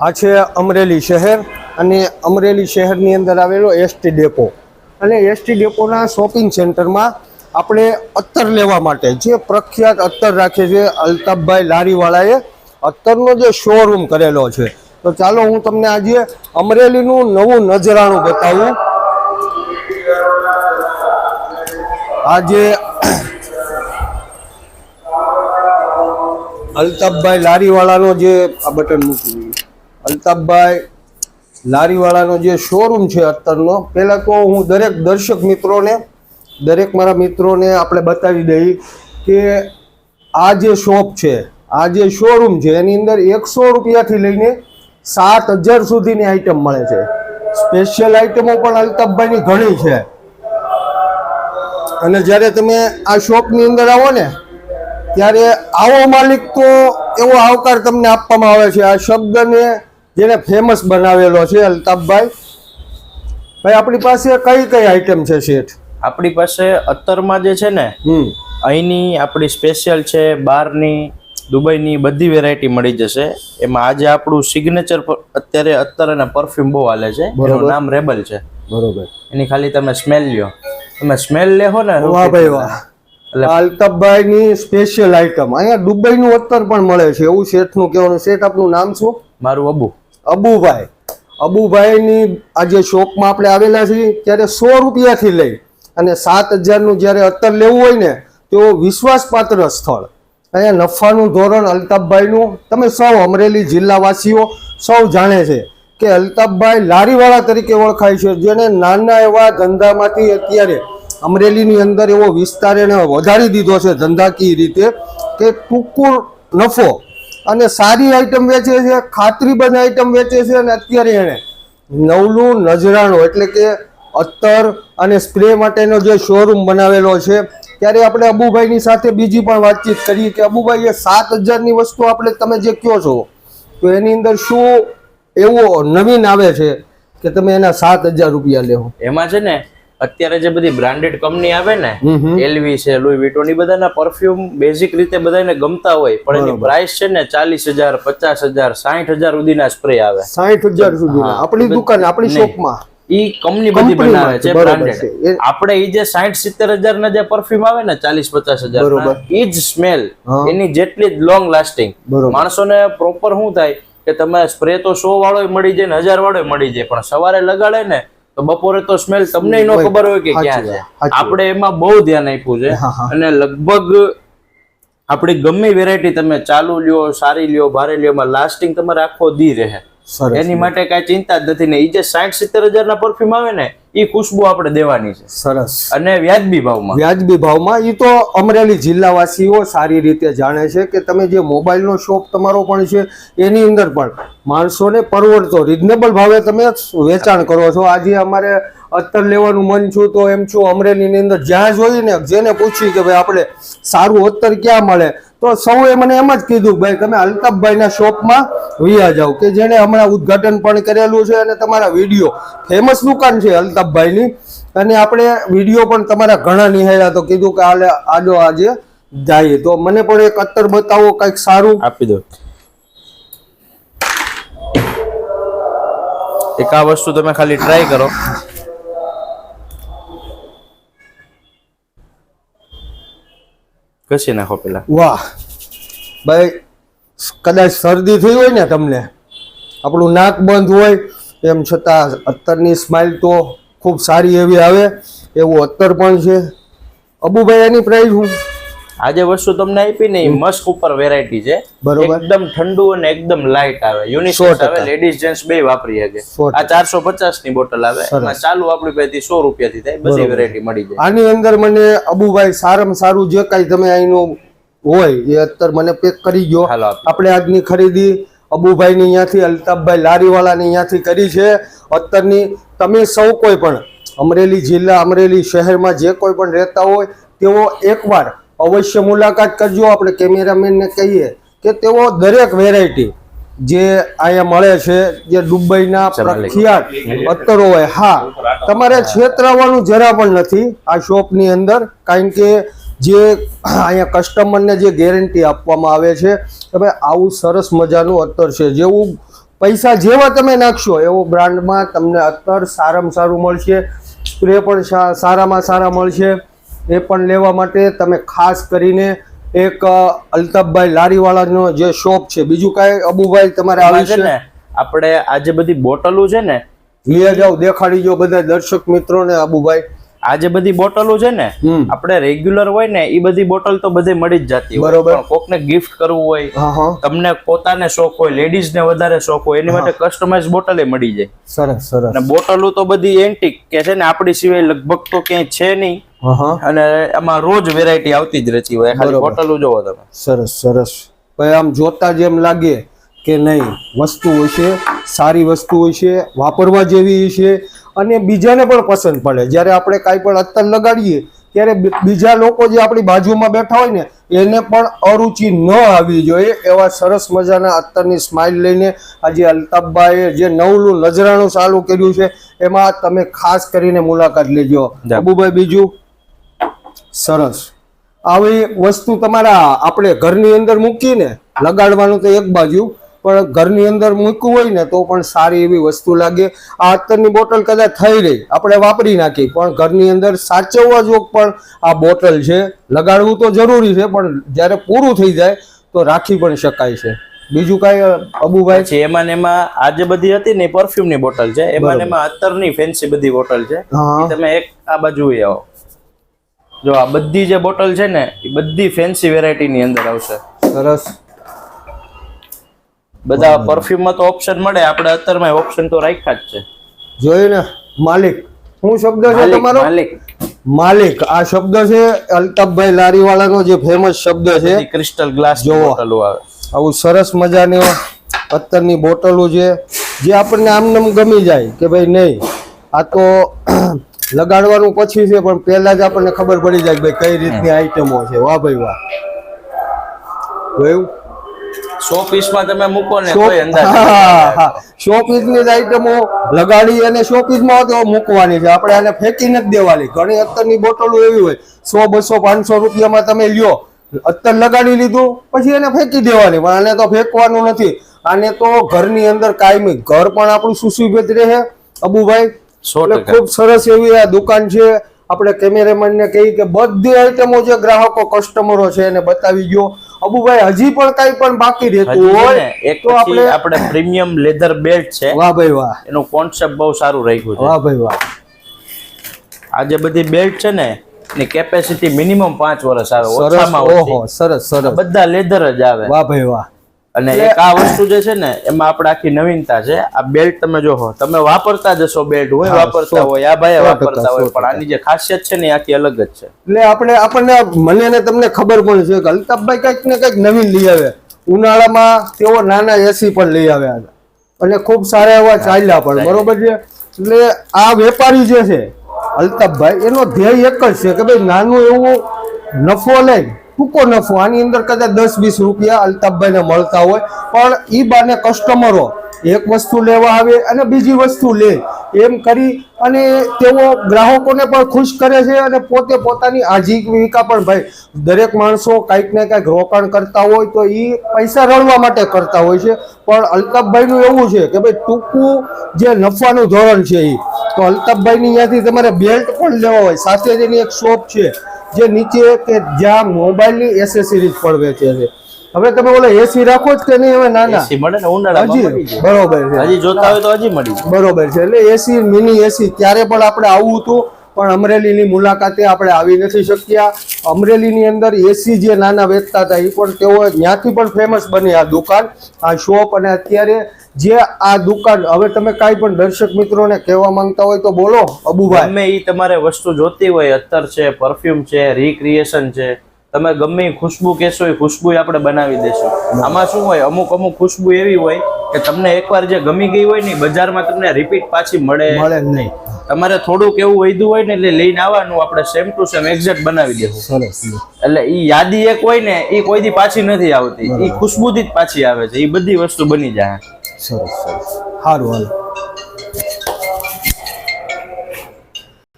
આ છે અમરેલી શહેર અને અમરેલી શહેરની અંદર આવેલો એસટી ડેપો. અને એસટી ડેપોના શોપિંગ સેન્ટરમાં આપણે અત્તર લેવા માટે જે પ્રખ્યાત અત્તર રાખે છે અલ્તાફભાઈ લારીવાળાએ અત્તરનો જે શોરૂમ કરેલો છે. તો ચાલો હું તમને આજે અમરેલીનું નવું નજરાણું બતાવું. આજે અલ્તાફભાઈ લારીવાળાનો જે આ બટન મૂકી. અલ્તાફભાઈ લારીવાળાનો જે શોરૂમ છે અત્તરનો, પહેલાં તો હું દરેક દર્શક મિત્રોને, દરેક મારા મિત્રોને આપણે બતાવી દઈએ કે આ જે શોપ છે, આ જે શોરૂમ છે, એની અંદર એકસો રૂપિયાથી લઈને સાત હજાર સુધીની આઈટમ મળે છે. સ્પેશિયલ આઈટમો પણ અલ્તાફભાઈની ઘણી છે. અને જ્યારે તમે આ શોપની અંદર આવો ને, ત્યારે આવો માલિક તો એવો આવકાર તમને આપવામાં આવે છે. આ શબ્દને જેને ફેમસ બનાવેલો છે અલ્તાફભાઈ. ભાઈ આપણી પાસે કઈ કઈ આઈટમ છે શેઠ? આપણી પાસે અત્તરમાં જે છે ને અહીંની આપણી સ્પેશિયલ છે બહારની દુબઈની બધી વેરાયટી મળી જશે. એમાં આજે આપણું સિગ્નેચર અત્યારે અત્તર અને પરફ્યુમ બહુ હાલે છે. એનું નામ રેબલ છે. બરોબર. એની ખાલી તમે સ્મેલ લ્યો. તમે સ્મેલ લેહો ને વાહ ભાઈ વાહ. અલ્તાફભાઈ ની સ્પેશિયલ આઈટમ અહીંયા દુબઈનું અત્તર પણ મળે છે. એવું શેઠનું કહેવાનું. શેઠ આપનું નામ શું? મારું અબુ. અબુભાઈ. અબુભાઈની આજે શોકમાં આપણે આવેલા છીએ, ત્યારે સો રૂપિયાથી લઈ અને સાત હજારનું જ્યારે અત્તર લેવું હોય ને, તો વિશ્વાસપાત્ર સ્થળ. અહીંયા નફાનું ધોરણ અલ્તાફભાઈનું, તમે સૌ અમરેલી જિલ્લાવાસીઓ સૌ જાણે છે કે અલ્તાફભાઈ લારીવાળા તરીકે ઓળખાય છે જેને નાના એવા ધંધામાંથી અત્યારે અમરેલીની અંદર એવો વિસ્તાર એને વધારી દીધો છે ધંધાકીય રીતે કે ટૂંકું નફો અને સારી આઈટમ વેચે છે ખાતરીબંધ આઈટમ વેચે છે અને અત્યારે એણે નવલું નજરાણું એટલે કે અત્તર અને સ્પ્રે માટેનો જે શોરૂમ બનાવેલો છે, ત્યારે આપણે અબુભાઈની સાથે બીજી પણ વાતચીત કરીએ કે અબુભાઈ એ સાત હજારની વસ્તુ આપણે તમે જે કહો છો, તો એની અંદર શું એવો નવીન આવે છે કે તમે એના સાત હજાર રૂપિયા લેવો એમાં છે ને અત્યારે જે બધી બ્રાન્ડેડ કંપની આવે ને. એલવી છે લુઈ વિટોન એ બધાના પરફ્યુમ બેઝિક રીતે બધાને ગમતા હોય પણ એની પ્રાઇસ છે ને ચાલીસ હજાર પચાસ હજાર સાઠ હજાર સુધીના સ્પ્રે આવે. સાઠ હજાર સુધી આપણી દુકાન આપણી શોપમાં ઈ કંપની બધી બનાવે છે, બ્રાન્ડેડ આપણે ઈ જે સાઠ સિત્તેર હજાર ના જે પરફ્યુમ આવે ને ચાલીસ પચાસ હજાર બરોબર. ઈ જ સ્મેલ એની જેટલી જ લોંગ લાસ્ટિંગ માણસોને પ્રોપર શું થાય? કે તમે સ્પ્રે તો સો વાળો મળી જાય ને હજાર વાળો મળી જાય પણ સવારે લગાડે ને તો બપોરે તો સ્મેલ તમને ન ખબર હોય કે ક્યાં છે. આપણે એમાં બહુ ધ્યાન આપ્યું છે. અને લગભગ આપણી ગમે વેરાયટી તમે ચાલુ લ્યો સારી લ્યો ભારે લ્યો એમાં લાસ્ટિંગ તમારે આખો દી રહે. એની માટે કાંઈ ચિંતા જ નથી ને એ જે સાઠ સિત્તેર હજાર ના પરફ્યુમ આવે ને એ ખુશ્બુ આપણે દેવાની છે. સરસ. અને વ્યાજબી ભાવમાં. વ્યાજબી ભાવમાં એ તો અમરેલી જિલ્લાવાસીઓ સારી રીતે જાણે છે કે તમે જે મોબાઈલનો શોપ તમારો પણ છે એની અંદર પણ માણસોને પરવડતો રિઝનેબલ ભાવે તમે વેચાણ કરો છો. આજે અમારે અત્તર લેવાનું મન છું તો એમ છું અમરેલીની અંદર જ્યાં જોઈએ ને જેને પૂછ્યું કે ભાઈ આપણે સારું અત્તર ક્યાં મળે, તો સૌએ મને એમ જ કીધું, ભાઈ, તમે અલ્તાફભાઈના શોપમાં વિયા જાઓ, કે જેણે હમણાં ઉદ્ઘાટન પણ કરેલું છે અને તમારા વીડિયો ફેમસ દુકાન છે અલ્તાફભાઈની અને આપણે વીડિયો પણ તમારા ઘણા નિહાળ્યા, તો કીધું કે આલે, આજો આજે જાઈએ. તો મને પણ એક અત્તર બતાવો, કંઈક સારું. આપી દો. એક આ વસ્તુ તમે ખાલી ટ્રાય કરો. કસી નાખો પેલા વાહ. ભાઈ, કદાચ શરદી થઈ હોય ને તમને, આપણું નાક બંધ હોય, એમ છતાં અત્તરની સ્માઇલ તો ખૂબ સારી એવી આવે, એવું અત્તર પણ છે. અબુભાઈ, એની પ્રાઇસ હું આ જે વસ્તુ તમને આપી ને મસ્ક ઉપર વેરાયટી છે. બરોબર. એકદમ ઠંડુ અને એકદમ લાઇટ આવે. યુનિસોટ યુનિસેક્સ આવે લેડીઝ જેન્ટ્સ બે વાપરી શકે. આ ચારસો પચાસની બોટલ આવે એમાં ચાલુ આપણી પાસેથી સો રૂપિયાથી થાય બધી વેરાયટી મળી જાય. આની અંદર મને અબુભાઈ સારામાં સારું જે કાંઈ તમે અહીંનું હોય એ અત્યારે મને પેક કરી ગયો. આપણે આજની ખરીદી અબુભાઈની અહીંયાથી અલ્તાફભાઈ લારીવાલાની અહીંયાથી કરી છે. અત્યારની તમે સૌ કોઈ પણ અમરેલી જિલ્લા અમરેલી શહેરમાં જે કોઈ પણ રહેતા હોય તેઓ એકવાર અવશ્ય મુલાકાત કરજો. આપણે કેમેરામેનને કહીએ કે તેઓ દરેક વેરાયટી જે અહીંયા મળે છે જે દુબઈના પ્રખ્યાત અત્તરો હોય. હા તમારે છેતરાવાનું જરા પણ નથી આ શોપની અંદર કારણ કે જે અહીંયા કસ્ટમરને જે ગેરંટી આપવામાં આવે છે કે ભાઈ આવું સરસ મજાનું અત્તર છે. જેવું પૈસા જેવા તમે નાખશો એવો બ્રાન્ડમાં તમને અત્તર સારામાં સારું મળશે સ્પ્રે પણ સારામાં સારા મળશે. એ પણ લેવા માટે તમે ખાસ કરીને એક અલ્તાફભાઈ લારીવાળાનો જે શોપ છે. બીજું કાંઈ અબુભાઈ તમારે આવી છે ને આપણે આજે બધી બોટલો છે ને લઈ જાઓ દેખાડી જો બધા દર્શક મિત્રોને અબુભાઈ. આજે બધી બોટલો છે ને આપણે રેગ્યુલર હોય ને એ બધી બોટલ તો બધે મળી જ જતી હોય. બરોબર. પણ કોકને ગિફ્ટ કરવું હોય તમને પોતાને શોખ હોય લેડીઝ ને વધારે શોખ હોય એની માટે કસ્ટમાઇઝ બોટલે મળી જાય. સરસ સરસ. અને બોટલો તો બધી એન્ટિક કે છે ને આપણી સિવાય લગભગ તો ક્યાંય છે નહીં. અને આમાં રોજ વેરાયટી આવતી જ રહેતી હોય. ખાલી. બોટલો જોવો તમે. સરસ સરસ. ભાઈ આમ જોતા જેમ લાગે કે નહીં વસ્તુ હોય છે સારી વસ્તુ હોય છે વાપરવા જેવી છે અને બીજાને પણ પસંદ પડે. જ્યારે આપણે કાંઈ પણ અત્તર લગાડીએ ત્યારે બીજા લોકો જે આપણી બાજુમાં બેઠા હોય ને એને પણ અરુચિ ન આવી જોઈએ. એવા સરસ મજાના અત્તરની સ્માઇલ લઈને આજે અલ્તાફભાઈએ જે નવલું નજરાણું ચાલુ કર્યું છે એમાં તમે ખાસ કરીને મુલાકાત લેજો. જા. અબુભાઈ બીજું? સરસ. આવી વસ્તુ તમારા આપણે ઘરની અંદર મૂકીને લગાડવાનું તો એક બાજુ પણ ઘરની અંદર મૂકવું હોય ને તો પણ સારી એવી વસ્તુ લાગે. આ અત્તરની બોટલ કદાચ થઈ રહી આપણે વાપરી નાખી પણ ઘરની અંદર સાચવવા જોગ પણ આ બોટલ છે. લગાડવું તો જરૂરી છે પણ જ્યારે પૂરું થઈ જાય તો રાખી પણ શકાય છે. બીજું કાંઈ અબુભાઈ? છે એમાં એમાં આ જે બધી હતી ને પરફ્યુમની બોટલ છે એમાં એમાં અત્તરની ફેન્સી બધી બોટલ છે. તમે એક આ બાજુ આવો. જો આ બધી જે બોટલ છે ને એ બધી ફેન્સી વેરાયટી ની અંદર આવશે. સરસ. બધા પરફ્યુમમાં તો ઓપ્શન મળે આપણે અત્તરમાં ઓપ્શન તો રાખ્યા જ છે. જોયું ને? માલિક. શું શબ્દ છે તમારો? માલિક. માલિક. આ શબ્દ છે અલ્તાફભાઈ લારીવાળાનો જે ફેમસ શબ્દ છે. ક્રિસ્ટલ ગ્લાસ જોવો. આવે. આવું સરસ મજાની અત્તરની બોટલો છે જે આપણને આમ ગમી જાય કે ભાઈ નહીં. આ તો લગાડવાનું પછી છે પણ પહેલા જ આપણને ખબર પડી જાય ભાઈ કઈ રીતની આઈટમો છે. વાહ ભાઈ વાહ. જોયું સો પીસ તમે મૂકો ને કોઈ અંદાજ હા હા પીસની જ આઈટમો લગાડી અને પીસમાં તો મૂકવાની છે. આપણે આને ફેંકી નથી દેવાની. ઘણી અત્તરની બોટલો એવી હોય સો બસો પાંચસો રૂપિયામાં તમે લ્યો. અત્તર લગાડી લીધું પછી એને ફેંકી દેવાની. પણ આને તો ફેંકવાનું નથી. આને તો ઘરની અંદર કાયમી. ઘર પણ આપણું સુશોભિત રહે. અબુભાઈ સો ખૂબ સરસ એવી આ દુકાન છે. આપણે કેમેરામેનને કહી કે બધી આઈટમો જે ગ્રાહકો કસ્ટમરો છે એને બતાવી ગયો. અબુભાઈ હજી પણ કાંઈ પણ બાકી રહેતું હોય એક તો આપણે આપણે પ્રીમિયમ લેધર બેલ્ટ છે. વાહ ભાઈ વાહ. એનું કોન્સેપ્ટ બહુ સારું રાખ્યું છે. વાહ ભાઈ વાહ. આ જે બધી બેલ્ટ છે ને એની કેપેસિટી મિનિમમ પાંચ વર્ષ આવે. ઓછામાં ઓહો ઓછી સરસ. સરસ બધા લેધર જ આવે. વાહ ભાઈ વાહ. અને એક આ વસ્તુ જે છે ને એમાં આપણે આખી નવીનતા છે. આ બેલ્ટ તમે જોહો તમે વાપરતા જશો બેલ્ટ હોય વાપરતા હોય આ ભાઈ વાપરતા હોય પણ આની જે ખાસિયત છે ને આખી અલગ જ છે. એટલે આપણે આપણને મને ને તમને ખબર પણ છે કે અલ્તાફભાઈ કંઈક ને કંઈક નવીન લઈ આવે. ઉનાળામાં તેઓ નાના એસી પણ લઈ આવ્યા હતા અને ખૂબ સારા એવા ચાલ્યા પણ બરોબર છે? એટલે આ વેપારી જે છે અલ્તાફભાઈ એનો ધ્યેય એક જ છે કે ભાઈ નાનું એવું નફો લઈ ટૂંકો નફો. આની અંદર કદાચ દસ વીસ રૂપિયા અલ્તાફભાઈને મળતા હોય. પણ એ બાને કસ્ટમરો એક વસ્તુ લેવા આવે અને બીજી વસ્તુ લે. એમ કરી અને તેઓ ગ્રાહકોને પણ ખુશ કરે છે અને પોતે પોતાની આજીવિકા પણ ભાઈ, દરેક માણસો કાંઈક ને કાંઈક રોકાણ કરતા હોય તો એ પૈસા રળવા માટે કરતા હોય છે. પણ અલ્તાફભાઈનું એવું છે કે ભાઈ, ટૂંકું જે નફાનું ધોરણ છે એ તો અલ્તાફભાઈની ત્યાંથી તમારે બેલ્ટ પણ લેવા હોય. સાથે જ એક શોપ છે. જે નીચે કે જ્યાં મોબાઈલની એસેસરીઝ પણ વેચે છે. હવે તમે ઓલો એસી રાખો જ કે નહીં હવે નાના? એસી મળે ને ઉનાળામાં હજી બરોબર છે. હજી જોતા હોય તો હજી મળી બરોબર છે. એટલે એસી મિની એસી ત્યારે પણ આપણે આવવું હતું પણ અમરેલીની મુલાકાતે આપણે આવી નથી શક્યા. અમરેલીની અંદર એસી જે નાના વેચતા હતા એ પણ તેઓ ત્યાંથી પણ ફેમસ બની આ દુકાન આ શોપ અને અત્યારે જે આ દુકાન હવે તમે કાંઈ પણ દર્શક મિત્રોને કહેવા માંગતા હોય તો બોલો અબુભાઈ. તમે એ તમારે વસ્તુ જોતી હોય અત્તર છે પરફ્યુમ છે રિક્રિએશન છે તમે ગમે ખુશ્બુ કહેશો એ ખુશ્બુ આપણે બનાવી દેશું. આમાં શું હોય અમુક અમુક ખુશ્બુ એવી હોય કે તમને એકવાર જે ગમી ગઈ હોય ને બજારમાં તમને રિપીટ પાછી મળે. મળે નહીં. તમારે થોડુંક એવું વૈધું હોય ને એટલે લઈને આવવાનું આપણે સેમ ટુ સેમ એક્ઝેક્ટ બનાવી દેવું. એટલે ઈ યાદી એક હોય ને એ કોઈ દી પાછી નથી આવતી. એ ખુશ્બુથી જ પાછી આવે છે. એ બધી વસ્તુ બની જાય. સરસ સરસ. સારું હાલો.